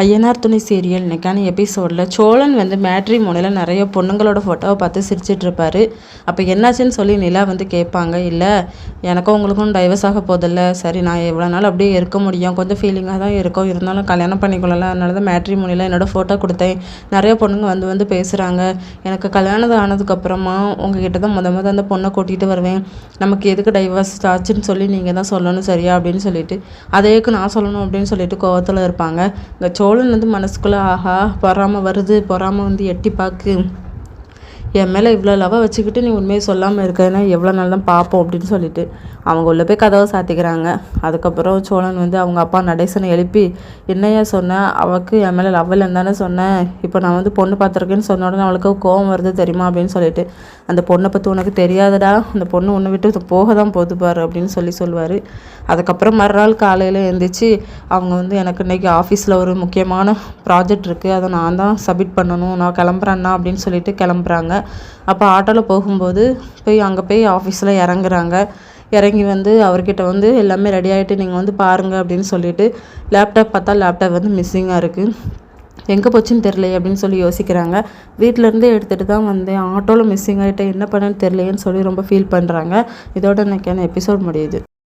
ஐயனார் துணை சீரியல் இன்னைக்கான எபிசோடில் சோழன் வந்து மேட்ரி மோனில் நிறைய பொண்ணுங்களோட ஃபோட்டோவை பார்த்து சிரிச்சிட்டு இருப்பாரு. அப்போ என்னாச்சுன்னு சொல்லி நிலா வந்து கேட்பாங்க இல்லை எனக்கும் உங்களுக்கும் டைவர்ஸ் ஆக போதில்ல சரி நான் எவ்வளோ நாள் அப்படியே இருக்க முடியும். கொஞ்சம் ஃபீலிங்காக தான் இருக்கும். இருந்தாலும் கல்யாணம் பண்ணிக்கொள்ளலாம். அதனால தான் மேட்ரி மோனியில் என்னோட ஃபோட்டோ கொடுத்தேன். நிறைய பொண்ணுங்க வந்து வந்து பேசுகிறாங்க எனக்கு கல்யாணம் ஆனதுக்கப்புறமா உங்ககிட்ட தான் முத முத அந்த பொண்ணை கூட்டிகிட்டு வருவேன். நமக்கு எதுக்கு டைவர்ஸ் ஆச்சுன்னு சொல்லி நீங்கள் தான் சொல்லணும் சரியா? அப்படின்னு சொல்லிட்டு அதேக்கு நான் சொல்லணும் அப்படின்னு சொல்லிட்டு கோவத்தில் இருப்பாங்க. இந்த சோழன் வந்து மனசுக்குள்ளே ஆஹா பொறாம வருது பொறாம வந்து எட்டி பார்க்கு. என் மேலே இவ்வளோ லவ வச்சுக்கிட்டு நீ உண்மையை சொல்லாமல் இருக்கேன்னா எவ்வளோ நாள் தான் பார்ப்போம் அப்படின்னு சொல்லிட்டு அவங்க உள்ள போய் கதவை சாத்திக்கிறாங்க. அதுக்கப்புறம் சோழன் வந்து அவங்க அப்பா நடேசனை எழுப்பி என்னையா சொன்னேன் அவளுக்கு என் மேலே லவ் இல்லைன்னு தானே சொன்னேன் இப்போ நான் வந்து பொண்ணு பார்த்துருக்கேன்னு சொன்ன உடனே அவளுக்கு கோவம் வருது தெரியுமா? அப்படின்னு சொல்லிட்டு அந்த பொண்ணை பற்றி உனக்கு தெரியாதடா. அந்த பொண்ணு உன்னை விட்டு போக தான் போகுது பாரு அப்படின்னு சொல்லி சொல்லுவார் அதுக்கப்புறம் மறுநாள் காலையில் எழுந்திரிச்சு அவங்க வந்து எனக்கு இன்றைக்கி ஆஃபீஸில் ஒரு முக்கியமான ப்ராஜெக்ட் இருக்குது அதை நான் தான் சப்மிட் பண்ணணும். நான் கிளம்புறேன்னா அப்படின்னு சொல்லிட்டு கிளம்புறாங்க. அப்போ ஆட்டோவில் போகும்போது போய் அங்கே போய் ஆஃபீஸில் இறங்குறாங்க. இறங்கி வந்து அவர்கிட்ட வந்து எல்லாமே ரெடி ஆகிட்டு நீங்கள் வந்து பாருங்கள் அப்படின்னு சொல்லிட்டு லேப்டாப் பார்த்தா லேப்டாப் வந்து மிஸ்ஸிங்காக இருக்குது எங்கே போச்சுன்னு தெரிலையே அப்படின்னு சொல்லி யோசிக்கிறாங்க. வீட்டிலேருந்து எடுத்துகிட்டு தான் வந்தேன். ஆட்டோவில் மிஸ்ஸிங் ஆகிட்டேன் என்ன பண்ணேன்னு தெரிலையேன்னு சொல்லி ரொம்ப ஃபீல் பண்ணுறாங்க இதோட எனக்கான எபிசோட் முடியுது.